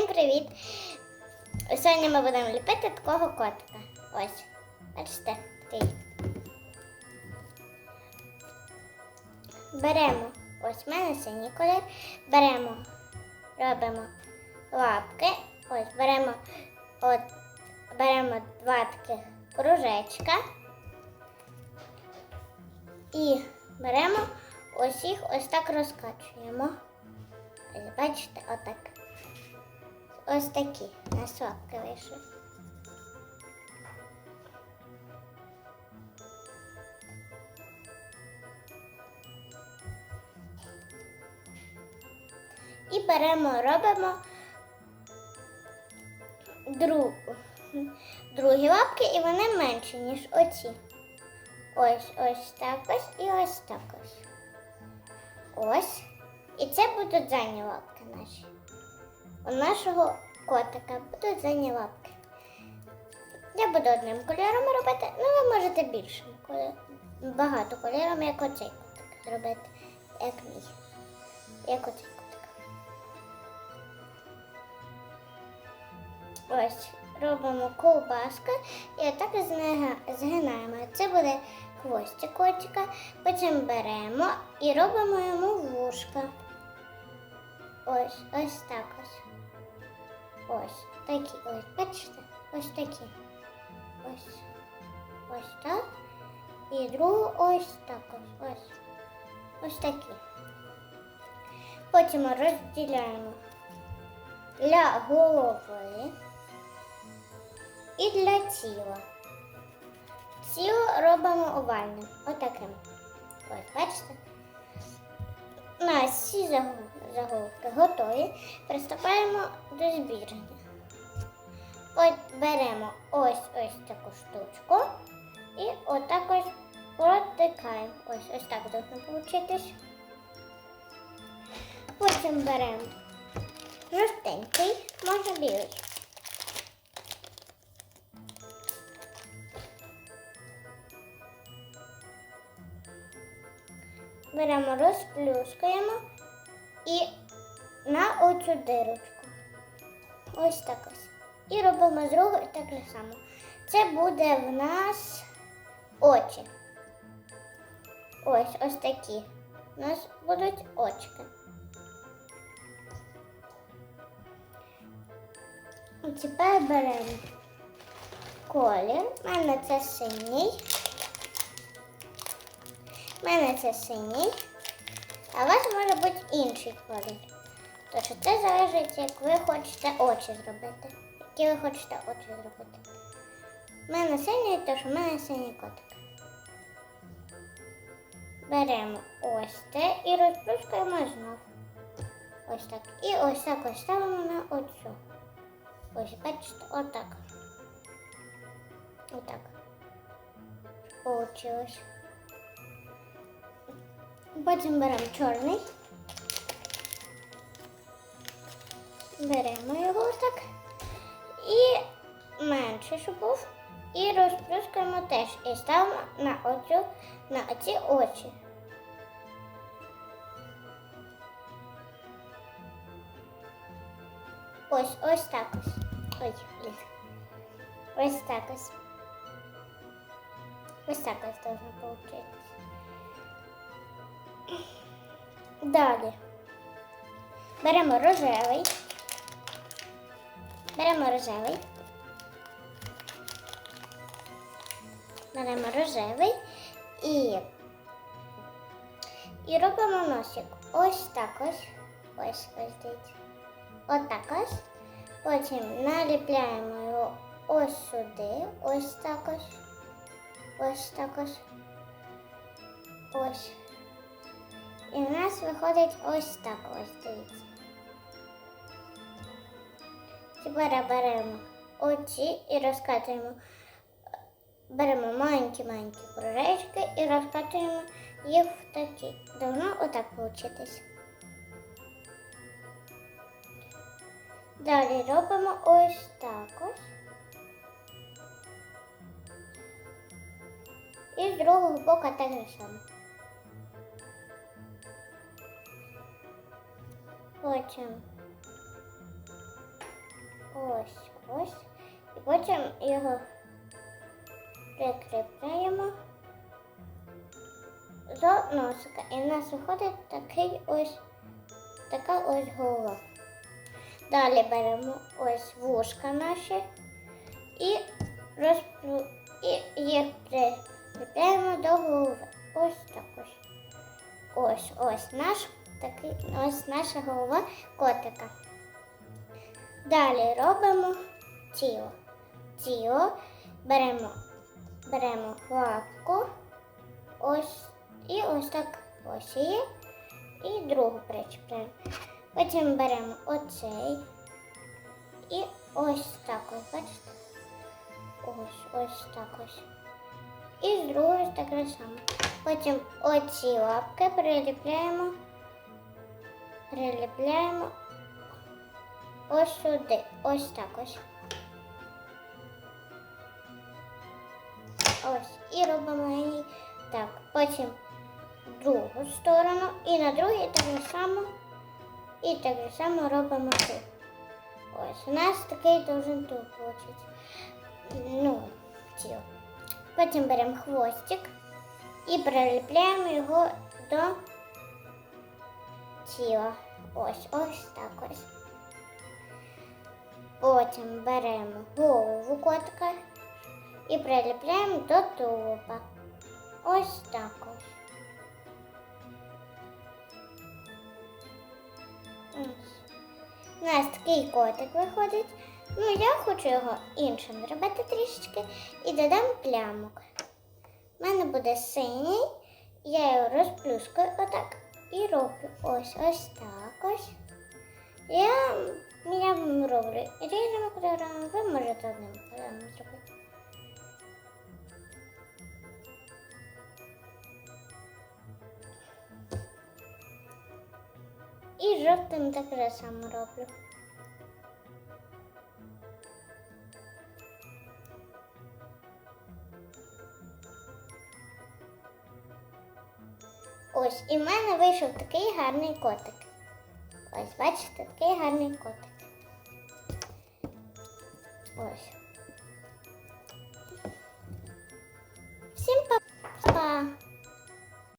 Всім привіт! Сьогодні ми будемо ліпити такого котика. Ось. Бачите, такий. Беремо, ось в мене синій колір. Беремо, робимо лапки. Ось, беремо, от, беремо два таких кружечка. І беремо ось їх ось так розкачуємо. Ось бачите, отак. Ось такі у нас лапки вийшли. І беремо, робимо друг, другі лапки, і вони менші, ніж оці. Ось ось так ось і ось так ось. Ось. І це будуть задні лапки наші. У нашого котика будуть задні лапки. Я буду одним кольором робити, ну ви можете більшим багато кольором, як оцей котик зробити, як мій. Як оцей котик. Ось, робимо ковбаска і отак згинаємо. Це буде хвостик котика, потім беремо і робимо йому вушка. Ось, ось так ось. Ось такі, ось, бачите? Ось такі. Ось. Ось так. І другу ось так ось. Ось. Ось такі. Потім розділяємо для голови і для тіла. Тіло робимо овальним. Отаким. Ось, бачите? У нас всі загу- заготовки готові. Приступаємо до збірання. От беремо ось ось таку штучку і отак ось протикаємо. Ось ось так должно получитись. Потім беремо жовтенький, може білий. Беремо, розплюскаємо і на оцю дирочку. Ось так ось. І робимо з другої так само. Це буде в нас очі. Ось ось такі. У нас будуть очки. І Тепер беремо колір. У мене це синій. У мене це синій. А у вас може бути інший колір. Тож це залежить, як ви хочете очі зробити. Які ви хочете очі зробити. У мене синій, тож у мене синій котик. Беремо ось це і розплюскаємо знов. Ось так. І ось так ось ставимо на оцю. Ось, бачите, отак. Отак. Получилось. Потім беремо чорний. Беремо його так. І менше, щоб був. І розплюскаємо теж. І ставимо на оцю, на оці очі. Ось, ось так ось. Ой, блін. Ось так ось. Ось так ось должно получитись. Далі. Беремо рожевий. Беремо рожевий. Беремо рожевий і, і робимо носик. Ось так ось. Ось ось дивіться. Отак ось. Потім наліпляємо його ось сюди. Ось так ось. Ось так ось. Ось. І в нас виходить ось так ось, дивіться. Тепер беремо оці і розкатуємо. Беремо маленькі-маленькі кружечки і розкатуємо їх в такі. Должно отак получитись. Далі робимо ось так ось. І з другого боку так же само. Потім ось, ось. І потім його прикріпляємо до носика. І в нас виходить такий ось така ось голова. Далі беремо ось вушка наші і розплю... і їх прикріпляємо до голови. Ось так ось. Ось ось наш такий ось наша голова котика. Далі робимо тіло. Тіло беремо, беремо лапку, ось і ось так ось її, і другу причіпляємо. Потім беремо оцей і ось так ось, бачите? Ось, ось так ось. І з другої так само. Потім оці лапки приліпляємо, приліпляємо ось сюди, ось так ось. Ось. І робимо її так. Потім другу сторону і на другій так само. І так само робимо тут. Ось. У нас такий должен тут вийти. Ну, тіло. Потім беремо хвостик і приліпляємо його до тіла. Ось, ось так ось. Потім беремо голову котика і приліпляємо до тулуба. Ось так ось. У нас такий котик виходить. Ну, я хочу його іншим зробити трішечки і додам плямок. У мене буде синій, я його розплюскаю отак і роблю ось ось так ось. Я, я вам роблю різними кольорами, ви можете одним кольором зробити. І жовтим так само роблю. Ось, і в мене вийшов такий гарний котик. Ось, бачите, такий гарний котик. Ось. Всім па-па!